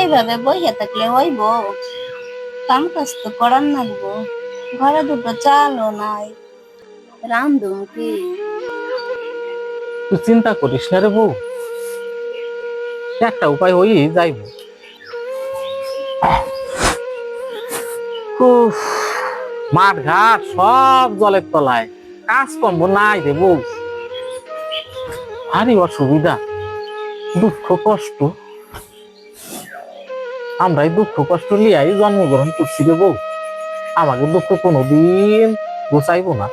এইভাবে বইয়া থাকলে হইব। কাম কাজ তো করার লাগবো ঘরে দুটো চালও নাই। রান্ধুম কি? তুই চিন্তা করিস না রে বউ। একটা উপায় হই যাইব। মাঠ ঘাট সব জলের তলায়। কাজ কর্ম নাই রে বউ। ভারী অসুবিধা, দুঃখ, কষ্ট। আমরা এই দুঃখ কষ্ট লিয়াই জন্মগ্রহণ করছি রে বউ। আমাকে দুঃখ কোনোদিন গোছাইব না।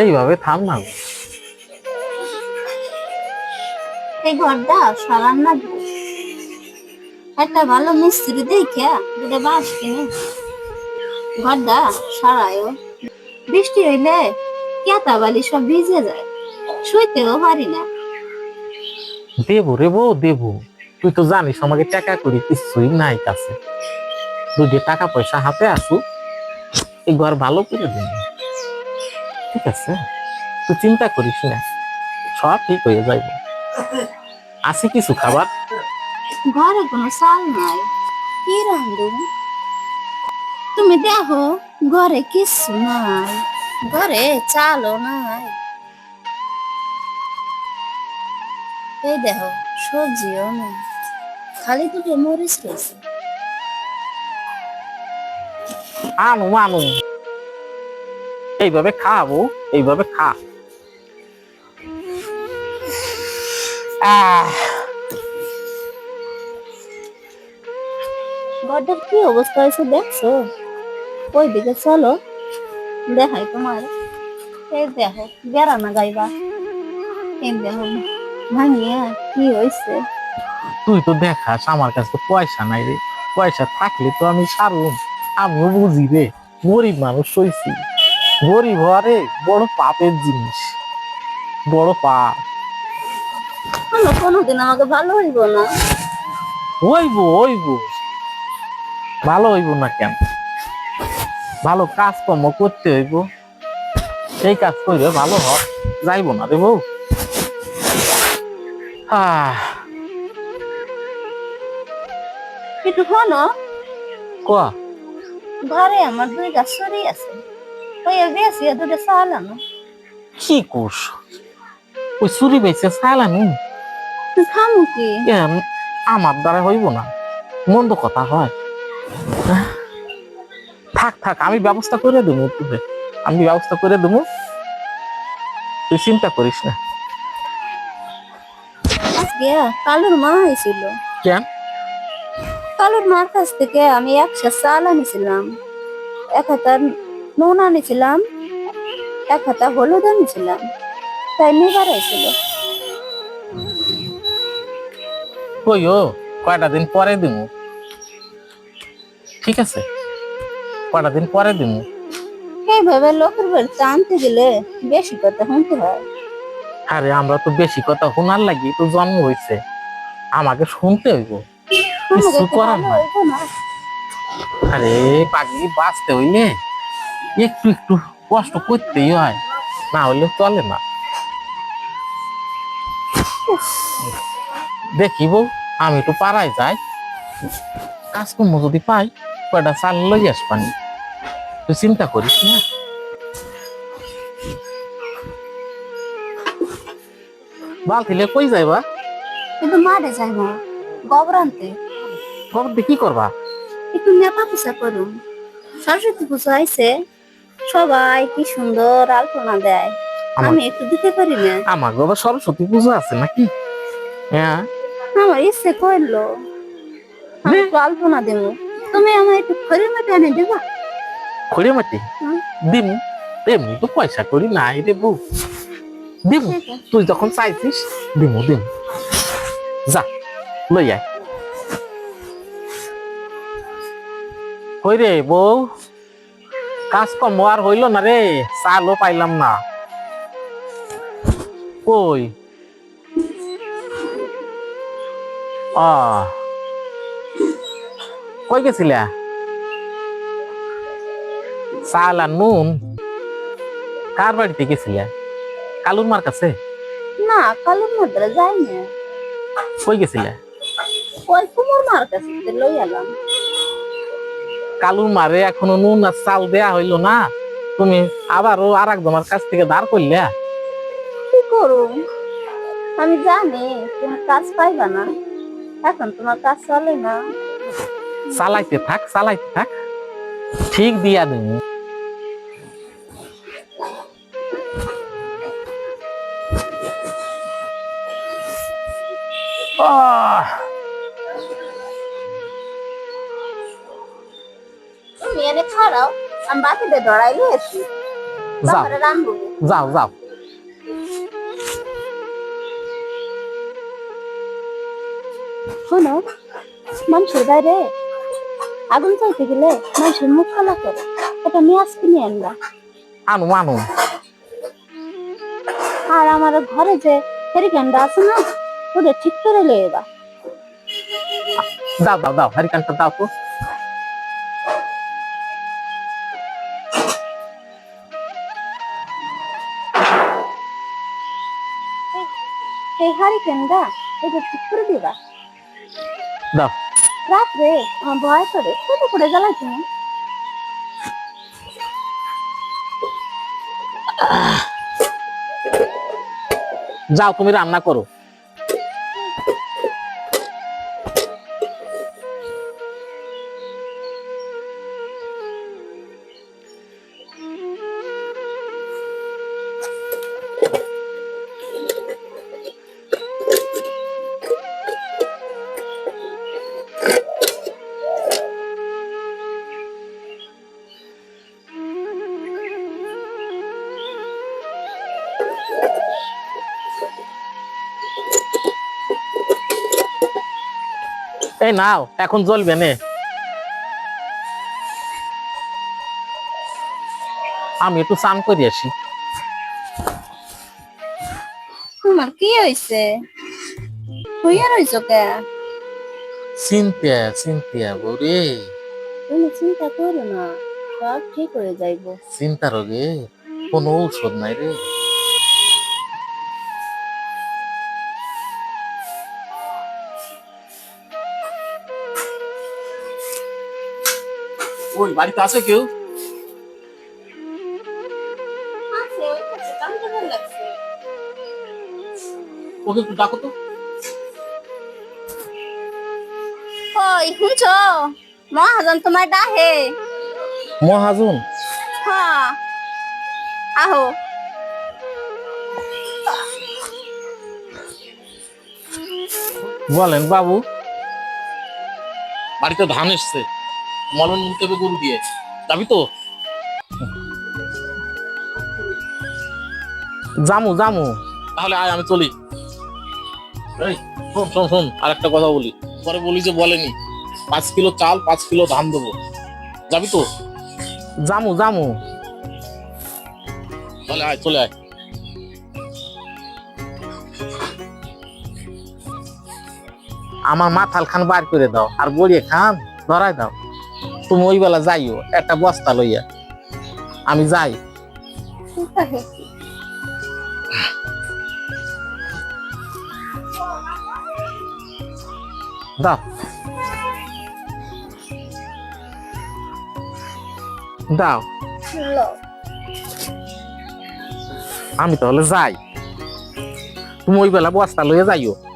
এইভাবে থাম না এই ঘরটা সারান লাগবো একটা ভালো মিস্ত্রি দেখে দুটো বাঁশ কিনে। ঘরটা সারায়ও। বৃষ্টি হইলে কেতা বালি সব ভিজে যায়। শুইতেও পারি না। দেবো রে বউ দেবো। তুই তো জানিস, আমাকে টাকা করি কিছুই নাই কাছে। দুটি টাকা পয়সা হাতে আসু, এই ঘর ভালো করে দিন ঠিক আছে? তুই চিন্তা করিস না, সব ঠিক হয়ে যাইব। আছে কিছু খাবার? ঘরে কোনো চাল নাই। কি রান্ধুম তুমি দেখো, ঘরে কিছু নাই। ঘরে চালও নাই। এই দেখো, সবজিও নাই। খালি দুটো মরিচ রয়েছে আনু আনু এইভাবে খাব এইভাবে খা। ঘরটার কি অবস্থা হয়েছে দেখছ? ওই দিকে চলো? দেখাই তোমার। এই দেখো বেড়ানা গাইবা। এই দেখো ভাঙিয়া কি হয়েছে? তুই তো দেখাস আমার কাছে তো পয়সা নাই রে। পয়সা থাকলে তো আমি সারুম। আমিও বুঝি রে গরিব মানুষ হইছি। গরিব হওয়ারে বড় পাপের জিনিস। বড় পাপ। কোনোদিন আমাকে ভালো হইব না। হইব হইব। ভালো হইব না কেন? ভালো কাজকর্ম করতে হইব। সেই কাজ করবে ভালো হ যাইব না রে বউ। আহ। একটু শোনো কোয়া ঘরে আমার আছে। ওই বেশি দুটো কি ওই বেচে খামু কি? আমার দ্বারা হইব না। মন্দ কথা হয়। থাক থাক আমি ব্যবস্থা করে দেবো তোকে আমি ব্যবস্থা করে দেবো তুই চিন্তা করিস না। কালুর মা হয়েছিল কেন? কালুর মার কাছ থেকে আমি একশো চাল আনিছিলাম এক হাতা নুন আনিছিলাম এক হাতা হলুদ আনিছিলাম তাই নিবার হয়েছিল কই ও কয়টা দিন পরে দিমু? ঠিক আছে কয়টা দিন পরে দিমু? এইভাবে লোকের বাড়িতে আনতে গেলে বেশি কথা শুনতে হয়। আরে আমরা তো বেশি কথা শোনার লাগি তো জন্ম হয়েছে আমাকে শুনতে হইব। কিছু করার নাই। আরে পাগলি বাঁচতে হইলে একটু একটু কষ্ট করতেই হয়। না হইলে চলে না। দেখিব আমি একটু পাড়ায় যাই। কাজকর্ম যদি পাই কয়টা চাল লই আসবানি। তুই চিন্তা করিস না। বালতিলে কই যাইবা? কিন্তু মারে যাই না গোবর আনতে। খবর দিয়ে কি করবা? একটু নেপা পুষা করুন সরস্বতী পুজো আইছে সবাই কি সুন্দর আলপনা দেয়। আমি একটু দিতে পারি না। আমার বাবা সরস্বতী পুজো আছে নাকি? হ্যাঁ। আমার ইচ্ছে করল। আমি একটু আলপনা দেবো। তুমি আমার একটু খড়ি মাটি এনে দেবা? খড়ি মাটি। দিম। এমনি তো পয়সা করি নাই রে বউ। তুই যখন চাইছিস দিমু দিম। যা লই আয়। কই রে বউ? কাজকর্ম আর হইল না রে চালও পাইলাম না। কই? আ। কই গেছিলা? চাল আর নুন। কার বাড়িতে গেছিলা? কালুর মার কাছে? না কালুর মধ্যে যাই না কই গেছিলা? ওই কুমোর মার কাছে লই এলাম। কালুর মারে এখনও নুন আর চাল দেয়া হইল না। তুমি আবারও আর একজনের কাছ থেকে ধার করলে। কি করুম? আমি জানি তুমি কাজ পাইবা না। এখন তোমার কাজ চলে না। চালাইতে থাক চালাইতে থাক। ঠিক দিয়া দিন। তুমি ডরাইলে এসি। যাও। যাও যাও। শোনো মানুষের বাইরে আগুন চাইতে গেলে মানুষের মুখ কালা করে। এটা নিয়ে আজকে নিয়ে আনবা। আনু আনু। আর আমার ঘরে যে হেরিকেনটা আছে না ওটা ঠিক করে লয়ে এবা দাও দাও দাও হারিকানটা দাও তো। এই হারিকেনটা এটা ঠিক করে দিবা দাও রাত্রে আমার ভয় করে ছোট করে জ্বালাইছে না যাও তুমি রান্না করো এই নাও এখন জ্বলবে নে। আমি একটু চান করে আসি। তোমার কি হয়েছে? হইয়া রইছ কে? চিন্তা চিন্তা বরে তুমি চিন্তা করো না সব ঠিক হয়ে যাইব। চিন্তা রোগে কোনো ঔষধ নাই রে। ওই বাড়িতে আছে কেউ? ওকে একটু ডাকো তো। ওই শুনছ? মহাজন তোমার ডাহে মহাজন? হ্যাঁ। আহো। বলেন বাবু। বাড়িতে ধান এসছে। মলন নিতে হবে গরু দিয়ে যাবি তো? জামু জামু তাহলে আয় আমি চলি। এই শোন শোন শোন আর একটা কথা বলি। পরে বলি যে বলেনি পাঁচ কিলো চাল পাঁচ কিলো ধান দেবো। যাবি তো? জামু জামু তাহলে আয় চলে আয়। আমার মাথাল খান বার করে দাও আর গড়িয়ে খান ধরাই দাও। তুমি ওই বেলা যাইও, একটা বস্তা লইয়া। আমি যাই। দাও। দাও। আমি তাহলে যাই। তুমি ওই বেলা বস্তা লইয়া যাইও।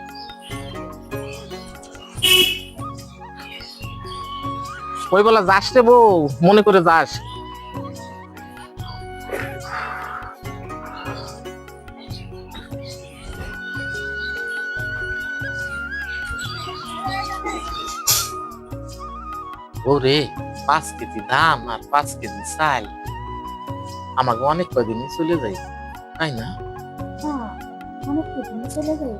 ওই বেলা, যাস রে বউ, মনে করে যাস। ওরে, পাঁচ কেজি ধান আর পাঁচ কেজি চাল। আমাকে অনেক কদিনই চলে যাই তাই না? হ্যাঁ অনেক কিছু চলে যাই